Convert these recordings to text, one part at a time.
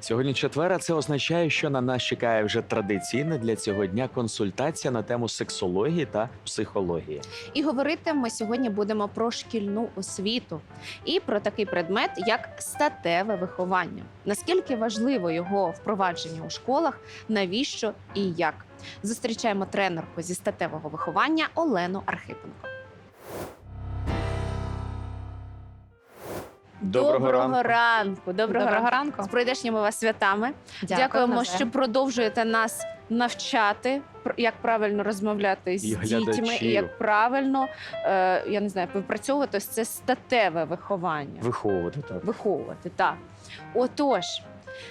Сьогодні четвер, а це означає, що на нас чекає вже традиційна для цього дня консультація на тему сексології та психології. І говорити ми сьогодні будемо про шкільну освіту і про такий предмет, як статеве виховання. Наскільки важливо його впровадження у школах, навіщо і як? Зустрічаємо тренерку зі статевого виховання Олену Архипенко. Доброго ранку. ранку. Доброго, Доброго ранку. ранку. З прийдешніми вас святами. Дякую, Дякуємо, що продовжуєте нас навчати, як правильно розмовляти з І дітьми, і як правильно е, я не знаю, випрацьовувати ось це статеве виховання, Виховувати так. виховувати. Так. Отож,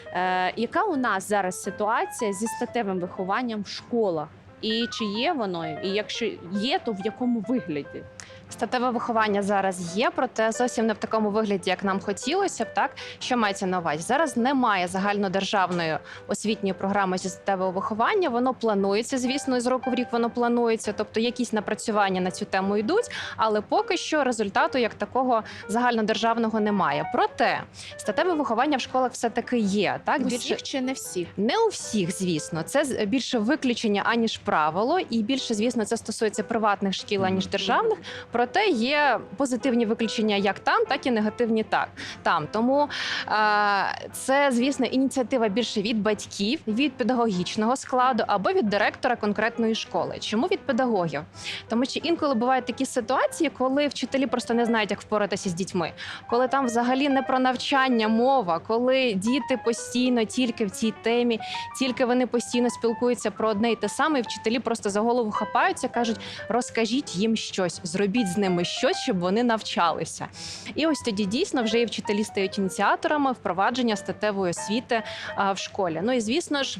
е, яка у нас зараз ситуація зі статевим вихованням в школах? І чи є воно? І якщо є, то в якому вигляді? Статеве виховання зараз є, проте зовсім не в такому вигляді, як нам хотілося б. Так що мається на увазі? Зараз немає загальнодержавної освітньої програми зі статевого виховання. Воно планується, звісно, з року в рік воно планується. Тобто якісь напрацювання на цю тему йдуть, але поки що результату як такого загальнодержавного немає. Проте статеве виховання в школах все таки є. Так Так, Усіх чи не всіх? Не у всіх, звісно, це з- більше виключення аніж правило, і більше, звісно, це стосується приватних шкіл аніж державних. Проте є позитивні виключення як там, так і негативні так там. Тому е, це, звісно, ініціатива більше від батьків, від педагогічного складу або від директора конкретної школи. Чому від педагогів? Тому що інколи бувають такі ситуації, коли вчителі просто не знають, як впоратися з дітьми, коли там взагалі не про навчання мова, коли діти постійно тільки в цій темі, тільки вони постійно спілкуються про одне і те саме, і вчителі просто за голову хапаються, кажуть: розкажіть їм щось, зробіть з ними щось, щоб вони навчалися. І ось тоді дійсно вже і вчителі стають ініціаторами впровадження статевої освіти в школі. Ну і звісно ж.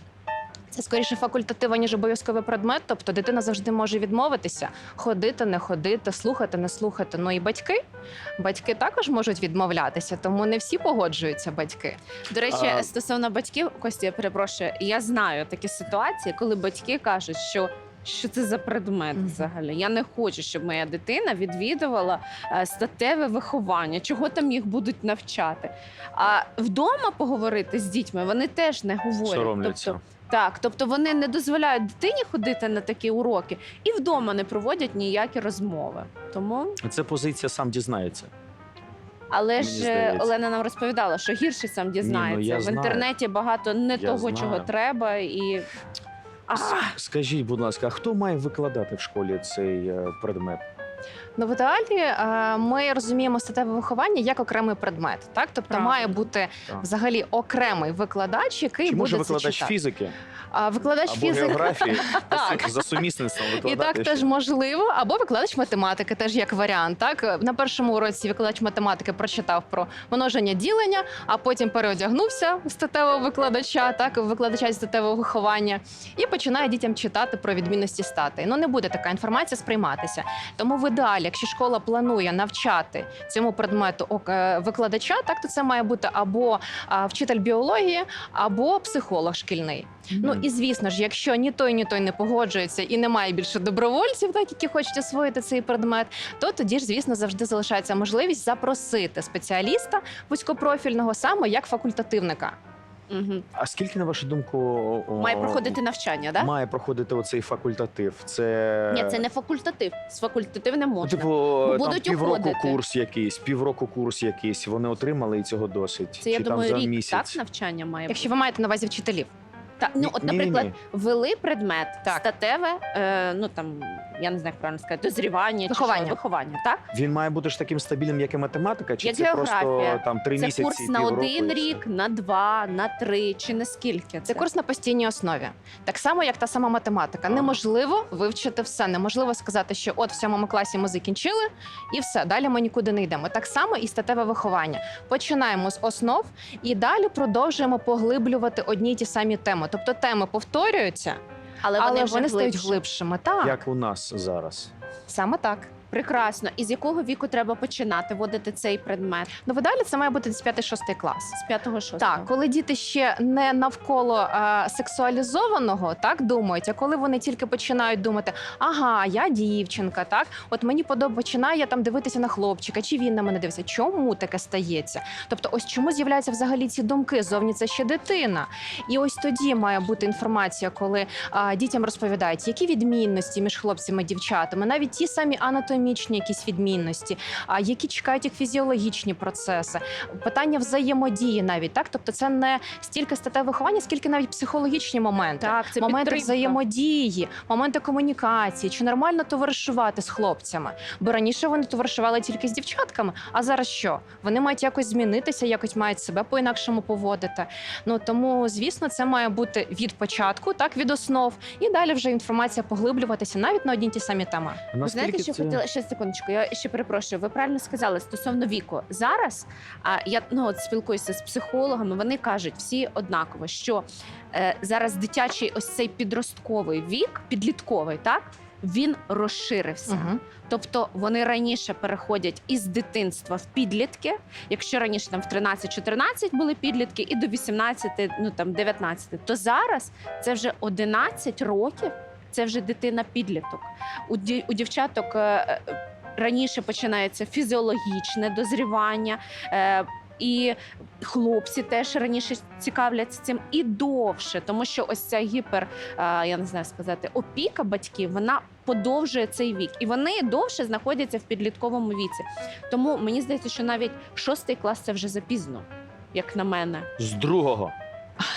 Це скоріше факультатива, ніж обов'язковий предмет. Тобто дитина завжди може відмовитися, ходити, не ходити, слухати, не слухати. Ну і батьки. Батьки також можуть відмовлятися, тому не всі погоджуються батьки. До речі, А- стосовно батьків, Костя, я перепрошую, я знаю такі ситуації, коли батьки кажуть, що. Що це за предмет взагалі? Я не хочу, щоб моя дитина відвідувала е, статеве виховання, чого там їх будуть навчати. А вдома поговорити з дітьми вони теж не говорять. Соромляться. Тобто, так, тобто вони не дозволяють дитині ходити на такі уроки і вдома не проводять ніякі розмови. Тому, Це позиція сам дізнається. але Мені ж е, здається. Олена нам розповідала, що гірше сам дізнається. я В знаю. інтернеті багато не Я того, знаю. чого треба, і Скажіть, будь ласка, а хто має викладати в школі цей е, предмет? Ну, в ідеалі е, ми розуміємо статеве виховання як окремий предмет. Так, тобто Правильно. має бути Так. взагалі окремий викладач, який Чи буде може це викладач читати. фізики А викладач або фізики географії Так. за сумісництвом І так теж можливо, або викладач математики, теж як варіант. Так на першому уроці викладач математики прочитав про множення ділення, а потім переодягнувся в статевого викладача, так викладача статевого виховання, і починає дітям читати про відмінності статей. Ну не буде така інформація сприйматися. Тому в ідеалі, якщо школа планує навчати цьому предмету е, викладача, так то це має бути або вчитель біології, або психолог шкільний. Ну і звісно ж, якщо ні той, ні той не погоджується і немає більше добровольців, так які хочуть освоїти цей предмет, то тоді ж, звісно, завжди залишається можливість запросити спеціаліста вузькопрофільного саме як факультативника. Угу. А скільки, на вашу думку, о, має проходити навчання, да? має проходити оцей факультатив? Це Ні, це не факультатив. З факультатив не Ну, можна. типу, там будуть півроку уходити. курс якийсь, півроку курс якийсь. Вони отримали і цього досить. це я Чи думаю, там за рік місяць. так навчання має Якщо ви маєте на увазі вчителів, Так, ну от, Ні-ні-ні. наприклад, ввели предмет Так. статеве, е, ну там я не знаю, як правильно сказати, дозрівання Виховання. чи що, виховання, так? Він має бути ж таким стабільним, як і математика, чи Як це географія. просто там три Це місяці? курс на півроку один все? рік, на два, на три чи на скільки? це курс на постійній основі. Так само, як та сама математика. Ага. Неможливо вивчити все. Неможливо сказати, що от в сьомому класі ми закінчили, і все. Далі ми нікуди не йдемо. Так само і статеве виховання. Починаємо з основ і далі продовжуємо поглиблювати одні й ті самі теми. Тобто теми повторюються, але але вони, вони, стають глибшими. Так, Як у нас зараз. саме так. Прекрасно. І з якого віку треба починати вводити цей предмет? Ну, в ідеалі це має бути десь 5-6 клас. З 5-6? Так, коли діти ще не навколо е, сексуалізованого, так думають. А коли вони тільки починають думати, ага, я дівчинка, так от мені подобається, починаю я там дивитися на хлопчика, чи він на мене дивиться. Чому таке стається? Тобто, ось чому з'являються взагалі ці думки? Зовні це ще дитина. І ось тоді має бути інформація, коли а, дітям розповідають, які відмінності між хлопцями і дівчатами, навіть ті самі анатомічні якісь відмінності, а які чекають їх фізіологічні процеси, питання взаємодії навіть так. Тобто, це не стільки статеве виховання, скільки навіть психологічні моменти. так це Моменти підтримка. взаємодії, моменти комунікації, чи нормально товаришувати з хлопцями? Бо раніше вони товаришували тільки з дівчатками. А зараз що? Вони мають якось змінитися, якось мають себе по-інакшому поводити. Ну тому, звісно, це має бути від початку, так від основ, і далі вже інформація поглиблюватися навіть на одні ті самі теми. Знаєте, що це... хотіла ще секундочку. Я ще перепрошую. Ви правильно сказали стосовно віку. Зараз а я ну от спілкуюся з психологами. Вони кажуть всі однаково, що е, зараз дитячий ось цей підростковий вік, підлітковий, так він розширився. Угу. Тобто вони раніше переходять із дитинства в підлітки. Якщо раніше там в 13-14 були підлітки, і до 18, ну там 19, то зараз це вже 11 років. Це вже дитина підліток. У, ді- у дівчаток е, е, раніше починається фізіологічне дозрівання. Е, і хлопці теж раніше цікавляться цим і довше, тому що ось ця гіпер, я не знаю сказати, опіка батьків, вона подовжує цей вік, і вони довше знаходяться в підлітковому віці. Тому мені здається, що навіть шостий клас це вже запізно, як на мене. З другого.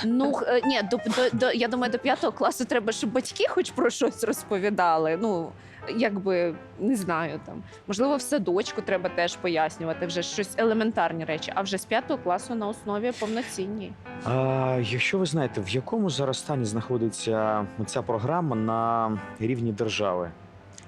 Ну е, ні, до, до, до я думаю, до п'ятого класу треба, щоб батьки хоч про щось розповідали. Ну якби не знаю там. Можливо, в садочку треба теж пояснювати вже щось елементарні речі, а вже з п'ятого класу на основі повноцінні. А, якщо ви знаєте, в якому зараз стані знаходиться ця програма на рівні держави?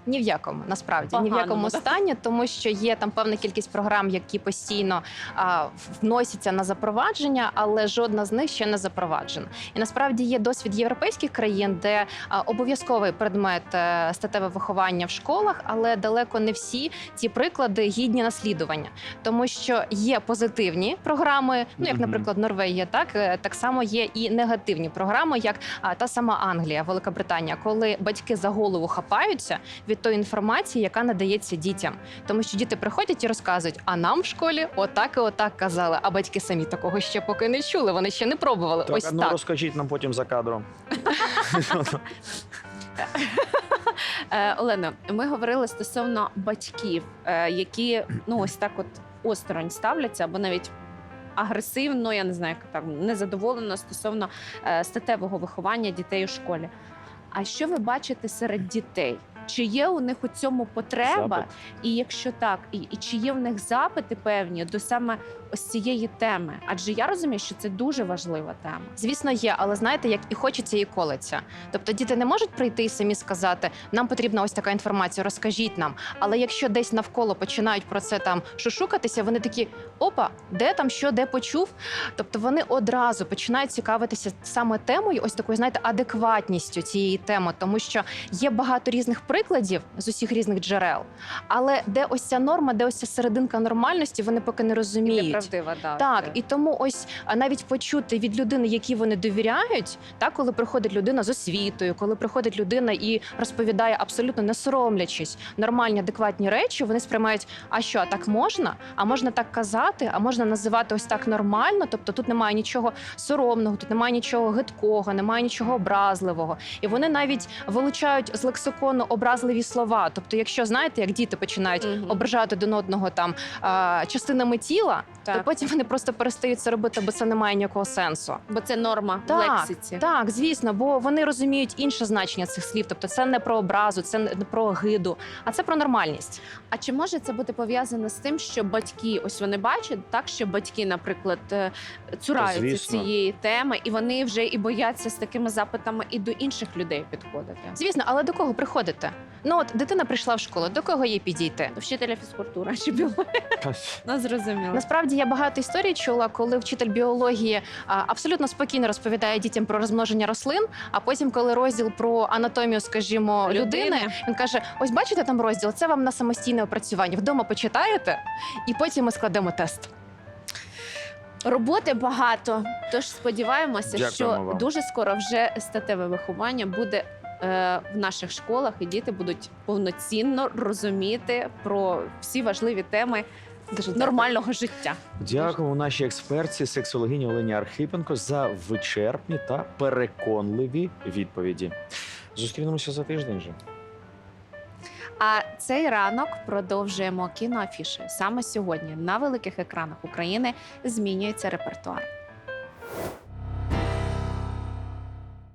Ні в якому насправді ні в якому да? стані, тому що є там певна кількість програм, які постійно а, вносяться на запровадження, але жодна з них ще не запроваджена. І насправді є досвід європейських країн, де а, обов'язковий предмет е, статеве виховання в школах, але далеко не всі ці приклади гідні наслідування, тому що є позитивні програми, ну як, наприклад, Норвегія, так е, так само є і негативні програми, як а, та сама Англія, Велика Британія, коли батьки за голову хапаються від тої інформації, яка надається дітям, тому що діти приходять і розказують, а нам в школі отак і отак казали. А батьки самі такого ще поки не чули. Вони ще не пробували. Так, Ось ну так. розкажіть нам потім за кадром. Е, Олено, ми говорили стосовно батьків, е, які ну ось так, от осторонь ставляться, або навіть. Агресивно, я не знаю, як так незадоволено стосовно е, статевого виховання дітей у школі. А що ви бачите серед дітей? Чи є у них у цьому потреба? Запит. І якщо так, і, і чи є в них запити певні до саме ось цієї теми? Адже я розумію, що це дуже важлива тема. Звісно, є, але знаєте, як і хочеться, і колеться. Тобто діти не можуть прийти і самі сказати, нам потрібна ось така інформація, розкажіть нам. Але якщо десь навколо починають про це там шушукатися, вони такі: опа, де там що, де почув. Тобто вони одразу починають цікавитися саме темою, ось такою, знаєте, адекватністю цієї теми, тому що є багато різних прикладів з усіх різних джерел. Але де ось ця норма, де ось ця серединка нормальності, вони поки не розуміють. Неправдива, да, Так, це. і тому ось навіть почути від людини, якій вони довіряють, так коли приходить людина з освітою, коли приходить людина і розповідає абсолютно не соромлячись нормальні, адекватні речі, вони сприймають, а що, а так можна? А можна так казати, а можна називати ось так нормально. Тобто тут немає нічого соромного, тут немає нічого гидкого, немає нічого образливого. І вони навіть вилучають з лексикону образливі слова. Тобто, якщо знаєте, як діти починають Мгм. ображати один одного там а, частинами тіла, то потім вони просто перестають це робити, бо це не має ніякого сенсу. Бо це норма в Так, лексиці. Так, звісно, бо вони розуміють інше значення цих слів. Тобто, це не про образу, це не про гиду, а це про нормальність. А чи може це бути пов'язано з тим, що батьки, ось вони бачать, так що батьки, наприклад, е, цураються Звісно. цієї теми, і вони вже і бояться з такими запитами і до інших людей підходити. Звісно, але до кого приходити? Ну от дитина прийшла в школу, до кого їй підійти? До вчителя фізкультури чи біології. Ну, зрозуміло. Насправді я багато історій чула, коли вчитель біології а, абсолютно спокійно розповідає дітям про розмноження рослин. А потім, коли розділ про анатомію, скажімо, людини, він каже: ось бачите там розділ, це вам на самостійне опрацювання. Вдома почитаєте, і потім ми складемо тест. Роботи багато, тож сподіваємося, Дякуємо що вам. дуже скоро вже статеве виховання буде в наших школах, і діти будуть повноцінно розуміти про всі важливі теми Дуже дякую. нормального життя. Дякуємо нашій експерті, сексологині Олені Архипенко за вичерпні та переконливі відповіді. Зустрінемося за тиждень вже. А цей ранок продовжуємо кіноафіші. Саме сьогодні на великих екранах України змінюється репертуар.